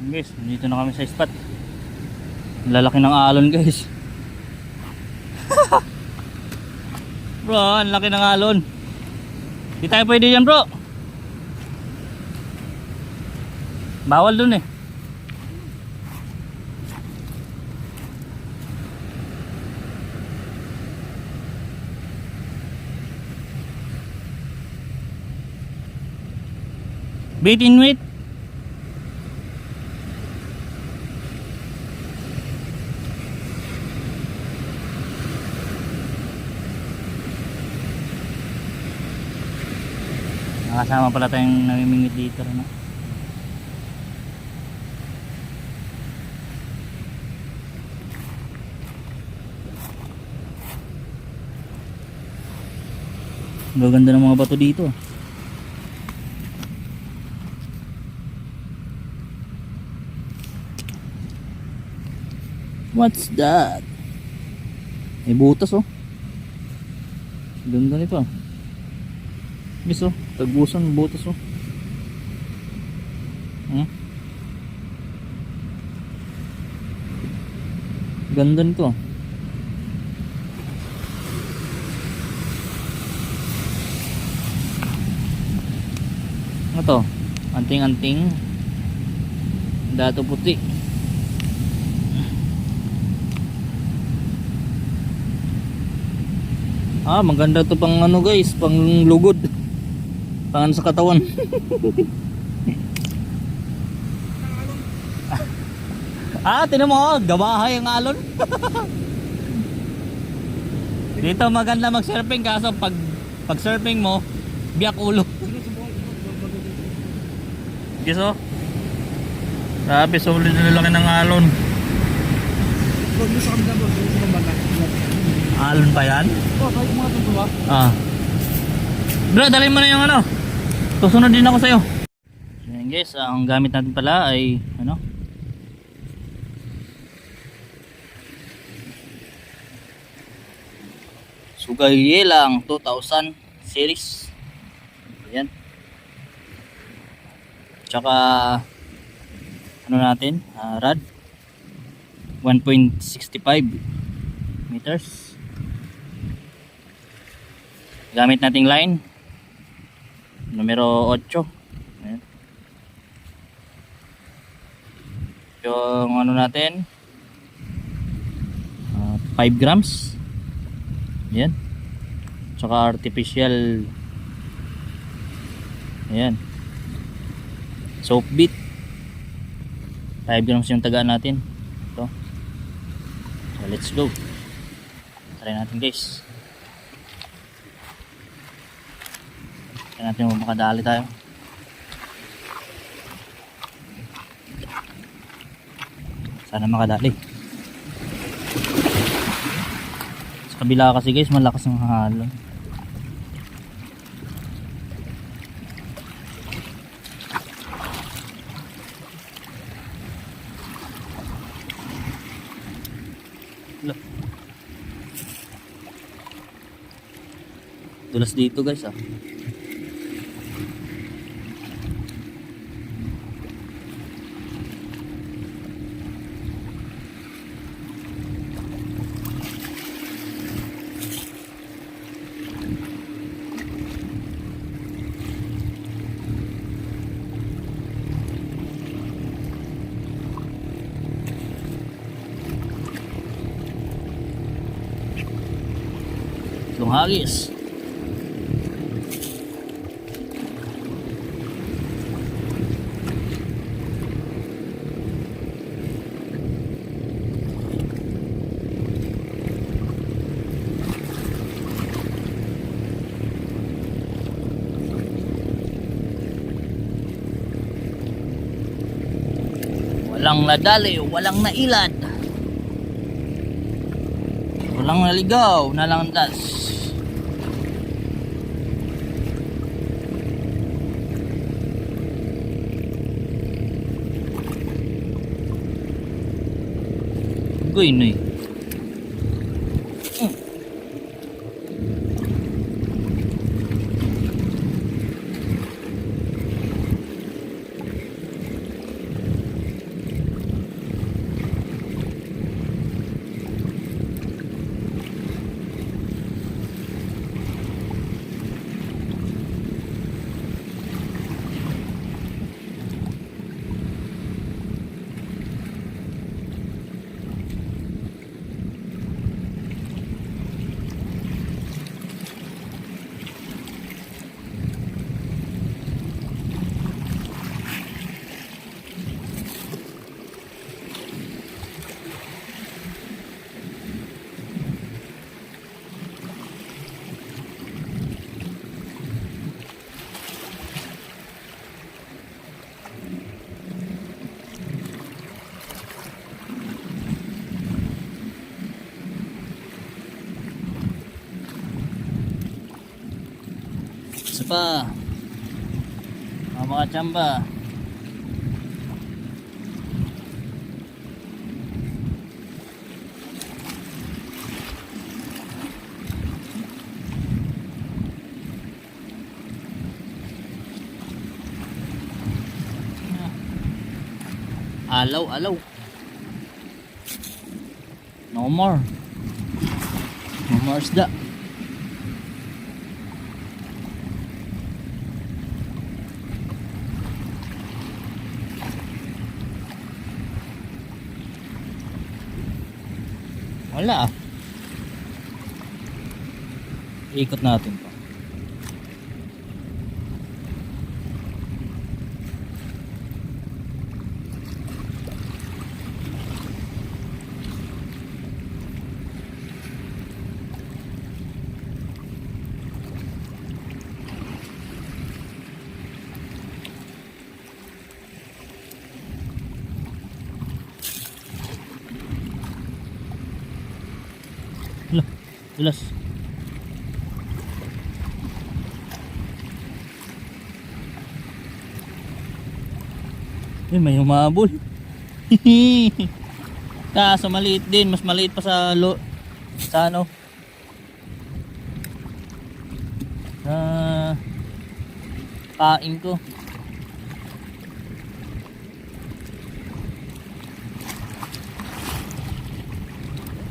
Guys, dito na kami sa spot. Lalaki ng alon guys. bro, ang laki ng alon. Di tayo pwede yan bro. Bawal dun eh. Bait in weight. Nakasama pala tayong namimingit dito. No? Gaganda ng mga bato dito. ah. What's that? May butas oh. Ganda nito ah. Miss oh, tagbusan butas oh. Hmm? Ganda nito. Ano? Anting-anting. Dato puti. Ah, maganda to pang ano guys, pang lugod. Pangan sa katawan. ah, tinan mo, oh, gabahay ang alon. Dito maganda mag-surfing kaso pag pag surfing mo, biyak ulo. Giso. Sabi, sulit na laki ng alon. Alon pa yan? Oh, kahit mga tuntua. Ah. Bro, dalhin mo na yung ano. Susunod din ako sa'yo. So yan guys, ang gamit natin pala ay ano? Sugay lang 2000 series. Ayan. Tsaka ano natin? ah, rad 1.65 meters gamit nating line numero 8 Ayan. yung ano natin ah, 5 grams. Yan tsaka artificial. Ayan. Soap bit 5 grams yung tagaan natin. Ito. So let's go. Try natin guys Try natin kung makadali tayo. Sana makadali. Sa kabila kasi guys, malakas ang halon. Dulas dito guys ah. Lunghagis. Walang nadali, walang nailad. Walang naligaw, nalandas. Goy na pa. Ah, mga tsamba. Alaw, alaw. No more. No more isda. Wala ah. Ikot natin pa. Dulas. Eh, may humabol. Kaso maliit din, mas maliit pa sa lo sa ano. Sa kain ko.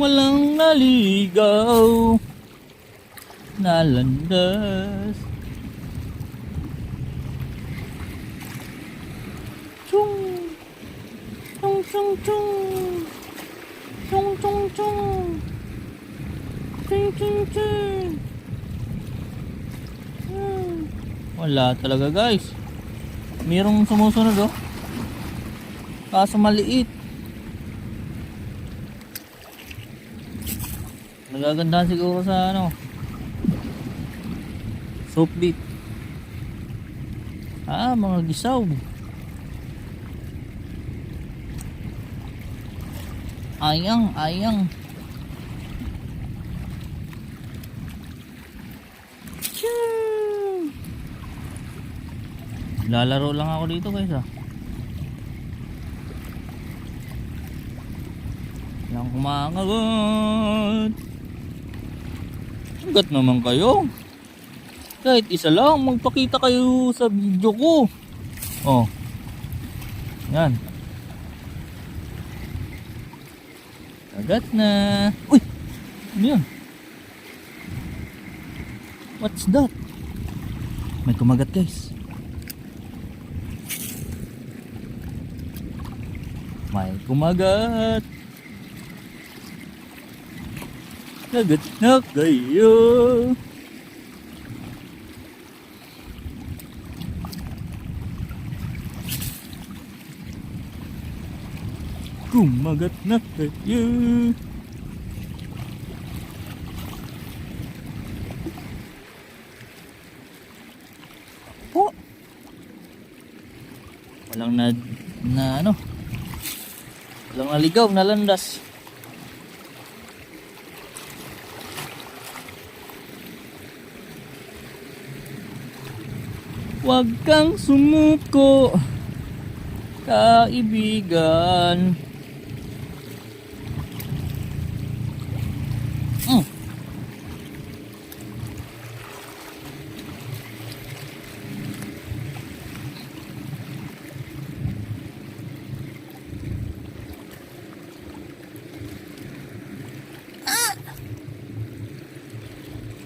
Walang naligaw Nalandas. Chung Chung chung chung. Chung chung chung. Chung chung chung. Hmm. Wala talaga guys. Merong sumusunod oh. Kaso maliit Nagagandahan siguro sa ano Soap beat. Ah, mga gisaw. Ayang, ayang! Lalaro lang ako dito guys ah. Lang kumakagat Hanggat naman kayo. Kahit isa lang, magpakita kayo sa video ko. Oh. Yan. Agad na. Uy! Ano yan? What's that? May kumagat guys. May kumagat. Kagat na kayo. Kumagat na kayo. Po. Walang na, na ano. Walang naligaw, nalandas. Huwag kang sumuko, kaibigan. Mm.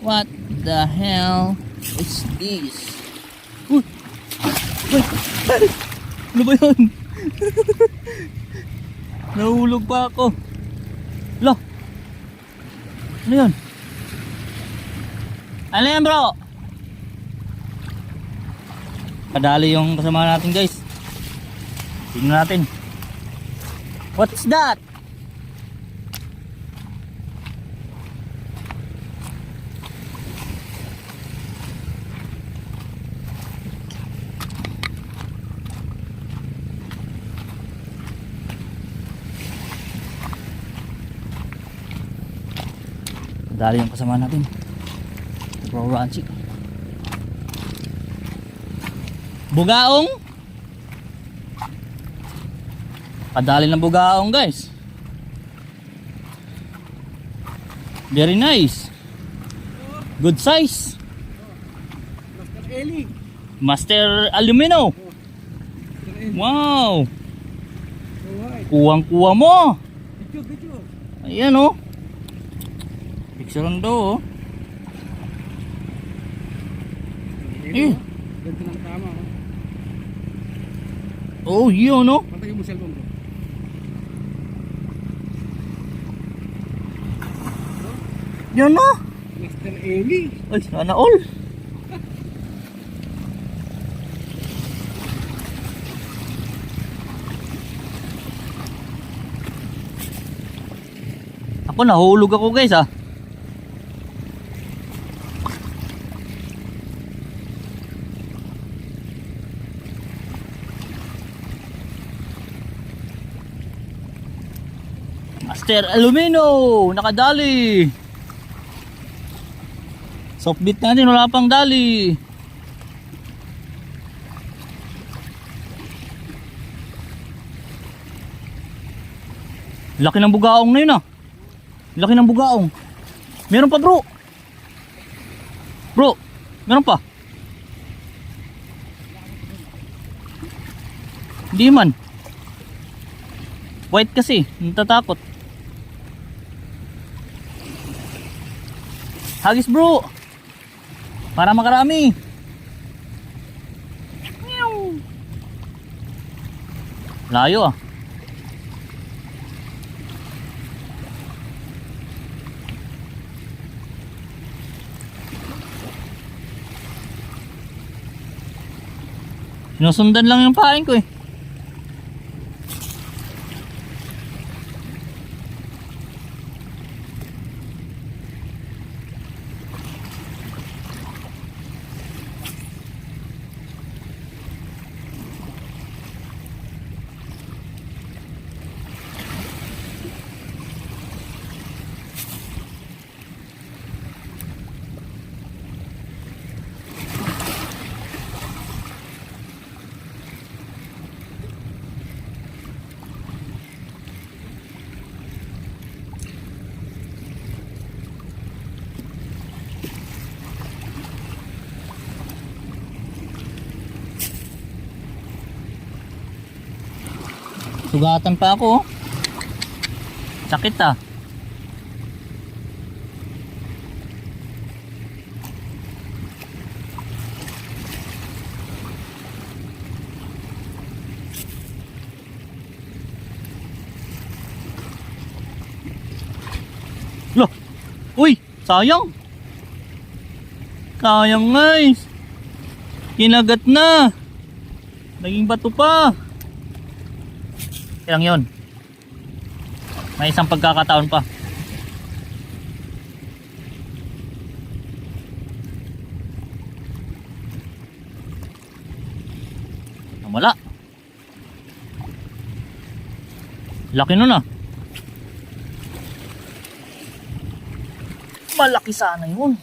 What the hell is this? Ano ba yun? Nahulog pa ako. Lo! Ano yun? Ano yan bro? Kadali yung kasama natin guys. Tingnan natin. What's that? Dali yung kasama natin. Bro Ranchi. Bugaong. Padali ng bugaong guys. Very nice. Good size. Master Eli. Master Alumino. Wow. Kuwang-kuwa mo. Ayan oh. Picture daw oh. Eh. Ng tama. Oh, oh. yun oh. Pantay mo cellphone ko. Yan oh. Master Eli. Ay, sana all. Ako nahulog ako guys ah. Master Alumino, nakadali. Soft beat natin, wala pang dali. Laki ng bugaong na yun ah. Laki ng bugaong. Meron pa bro. Bro, meron pa. Hindi man. White kasi, natatakot. Hagis bro. Para makarami. Layo ah. Sinusundan lang yung pain ko eh. Sugatan pa ako. oh. Sakit ah. Loh. Uy, sayang. Sayang guys. Kinagat na. Naging bato pa. Ilang yun? May isang pagkakataon pa. Wala. Laki nun ah. Malaki sana yun.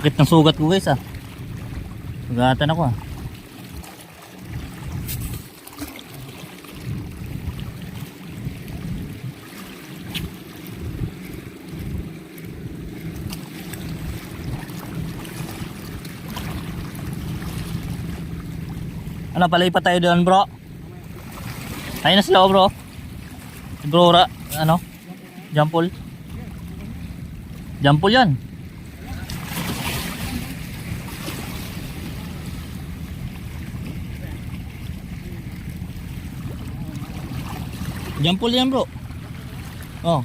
Sakit ng sugat ko guys ah. Sugatan ako ah. Ano, palipat tayo doon bro? Ayun na sila oh, bro. Bro, ra, ano? Jampol. Jampol yan. Jampol yan bro. Oh.